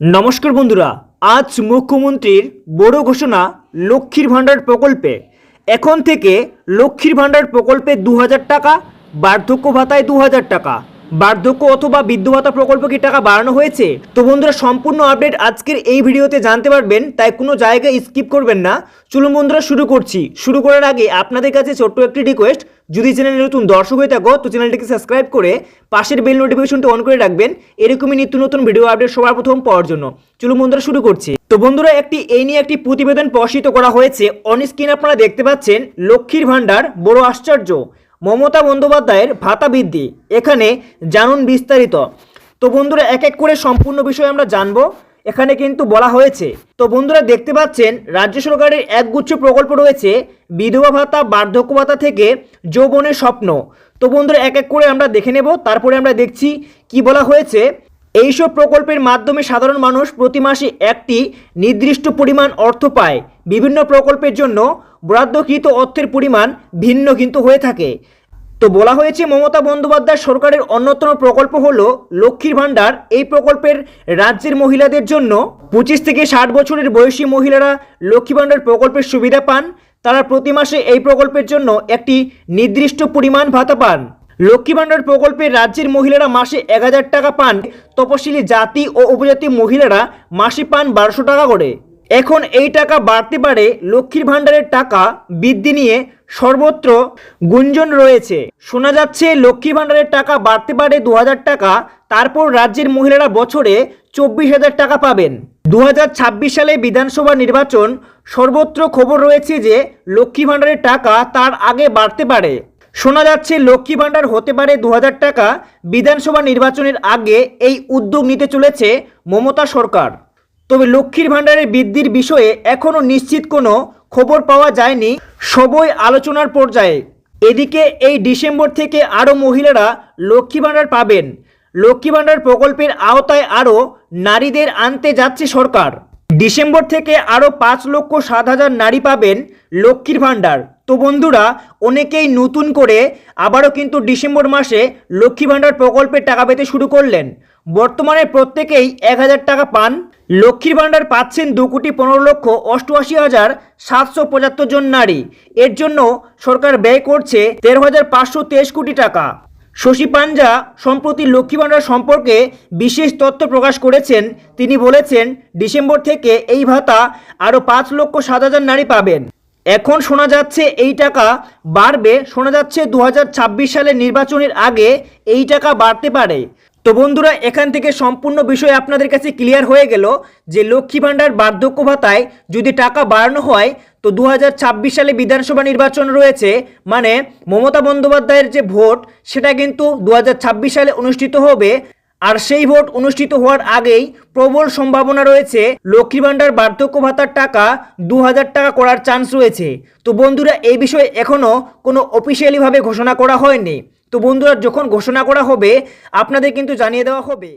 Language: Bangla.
নমস্কার বন্ধুরা, আজ মুখ্যমন্ত্রীর বড় ঘোষণা লক্ষ্মীর ভাণ্ডার প্রকল্পে। এখন থেকে লক্ষ্মীর ভাণ্ডার প্রকল্পে দু হাজার টাকা, বার্ধক্য ভাতায় দু হাজার টাকা। বার্ধক্য অথবা বৃদ্ধ ভাতা প্রকল্প কি টাকা বাড়ানো হয়েছে? তো বন্ধুরা, সম্পূর্ণ আপডেট আজকের এই ভিডিওতে জানতে পারবেন, তাই কোনো জায়গায় স্কিপ করবেন না। চলুন বন্ধুরা, শুরু করছি। শুরু করার আগে আপনাদের কাছে ছোট্ট একটি রিকোয়েস্ট যদি চ্যানেলে নতুন দর্শক হয়ে থাকো, তো চ্যানেলটিকে সাবস্ক্রাইব করে পাশের বেল নোটিফিকেশনটা অন করে রাখবেন। এরকমই নিত্য নতুন ভিডিও আপডেট সবার প্রথম পাওয়ার জন্য। চলুন বন্ধুরা, শুরু করছি। তো বন্ধুরা, একটি এই নিয়ে একটি প্রতিবেদন প্রকাশিত করা হয়েছে। অন স্ক্রিন আপনারা দেখতে পাচ্ছেন লক্ষ্মীর ভাণ্ডার, বড় আশ্চর্য। মমতা বন্দ্যোপাধ্যায়ের ভাতা বৃদ্ধি। এখানে জানুন বিস্তারিত। তো বন্ধুরা, এক এক করে সম্পূর্ণ বিষয় আমরা জানব। এখানে কিন্তু বলা হয়েছে। তো বন্ধুরা, দেখতে পাচ্ছেন, রাজ্য সরকারের একগুচ্ছ প্রকল্প রয়েছে। বিধবা ভাতা, বার্ধক্য ভাতা থেকে যৌবনের স্বপ্ন। তো বন্ধুরা, এক এক করে আমরা দেখে নেব। তারপরে আমরা দেখছি কি বলা হয়েছে। এইসব প্রকল্পের মাধ্যমে সাধারণ মানুষ প্রতি মাসে একটি নির্দিষ্ট পরিমাণ অর্থ পায়। বিভিন্ন প্রকল্পের জন্য বরাদ্দকৃত অর্থের পরিমাণ ভিন্ন কিন্তু হয়ে থাকে। তো বলা হয়েছে, মমতা বন্দ্যোপাধ্যায় সরকারের অন্যতম প্রকল্প হল লক্ষ্মীর ভাণ্ডার। এই প্রকল্পের রাজ্যের মহিলাদের জন্য পঁচিশ থেকে ষাট বছরের বয়সী মহিলারা লক্ষ্মী ভাণ্ডার প্রকল্পের সুবিধা পান। তারা প্রতি মাসে এই প্রকল্পের জন্য একটি নির্দিষ্ট পরিমাণ ভাতা পান। লক্ষ্মী ভাণ্ডার প্রকল্পে রাজ্যের মহিলারা মাসে এক হাজার টাকা পান, তপশিলি জাতি ও উপজাতি মহিলারা মাসে পান বারোশো টাকা করে। এখন এই টাকা বাড়তে পারে লক্ষ্মীর ভাণ্ডারের টাকা বৃদ্ধি নিয়ে সর্বত্র গুঞ্জন রয়েছে। শোনা যাচ্ছে লক্ষ্মী ভাণ্ডারের টাকা বাড়তে পারে দু হাজার টাকা, তারপর রাজ্যের মহিলারা বছরে চব্বিশ হাজার টাকা পাবেন। দু হাজার ছাব্বিশ সালে বিধানসভা নির্বাচন, সর্বত্র খবর রয়েছে যে লক্ষ্মী ভাণ্ডারের টাকা তার আগে বাড়তে পারে। শোনা যাচ্ছে লক্ষ্মী ভাণ্ডার হতে পারে দু হাজার টাকা। বিধানসভা নির্বাচনের আগে এই উদ্যোগ নিতে চলেছে মমতা সরকার। তবে লক্ষ্মীর ভাণ্ডারের বৃদ্ধির বিষয়ে এখনও নিশ্চিত কোনো খবর পাওয়া যায়নি সবই আলোচনার পর্যায়ে। এদিকে এই ডিসেম্বর থেকে আরও মহিলারা লক্ষ্মী ভাণ্ডার পাবেন। লক্ষ্মী ভাণ্ডার প্রকল্পের আওতায় আরও নারীদের আনতে যাচ্ছে সরকার। ডিসেম্বর থেকে আরও পাঁচ লক্ষ সাত হাজার নারী পাবেন লক্ষ্মীর ভাণ্ডার। তো বন্ধুরা, অনেকেই নতুন করে আবারও কিন্তু ডিসেম্বর মাসে লক্ষ্মী ভাণ্ডার প্রকল্পের টাকা পেতে শুরু করলেন। বর্তমানে প্রত্যেকেই এক হাজার টাকা পান। লক্ষ্মীর ভাণ্ডার পাচ্ছেন দু কোটি পনেরো লক্ষ অষ্টআশি হাজার সাতশো পঁচাত্তর জন নারী। এর জন্য সরকার ব্যয় করছে তেরো হাজার পাঁচশো তেইশ কোটি টাকা। শশী পাঞ্জা সম্প্রতি লক্ষ্মী ভাণ্ডার সম্পর্কে বিশেষ তথ্য প্রকাশ করেছেন। তিনি বলেছেন, ডিসেম্বর থেকে এই ভাতা আরও পাঁচ লক্ষ সাত হাজার নারী পাবেন। এখন শোনা যাচ্ছে এই টাকা বাড়বে। শোনা যাচ্ছে দু সালের নির্বাচনের আগে এই টাকা বাড়তে পারে। তো বন্ধুরা, এখান থেকে সম্পূর্ণ বিষয় আপনাদের কাছে ক্লিয়ার হয়ে গেল যে লক্ষ্মী ভাণ্ডার বার্ধক্য ভাতায় যদি টাকা বাড়ানো হয় তো দু হাজার ছাব্বিশ সালে বিধানসভা নির্বাচন রয়েছে মানে মমতা বন্দ্যোপাধ্যায়ের যে ভোট, সেটা কিন্তু দু হাজার ছাব্বিশ সালে অনুষ্ঠিত হবে। আর সেই ভোট অনুষ্ঠিত হওয়ার আগেই প্রবল সম্ভাবনা রয়েছে লক্ষ্মী ভাণ্ডার বার্ধক্য ভাতার টাকা দু হাজার টাকা করার চান্স রয়েছে। তো বন্ধুরা, এই বিষয়ে এখনও কোনো অফিসিয়ালিভাবে ঘোষণা করা হয়নি। তো বন্ধুরা, যখন ঘোষণা করা হবে, আপনাদের কিন্তু জানিয়ে দেওয়া হবে।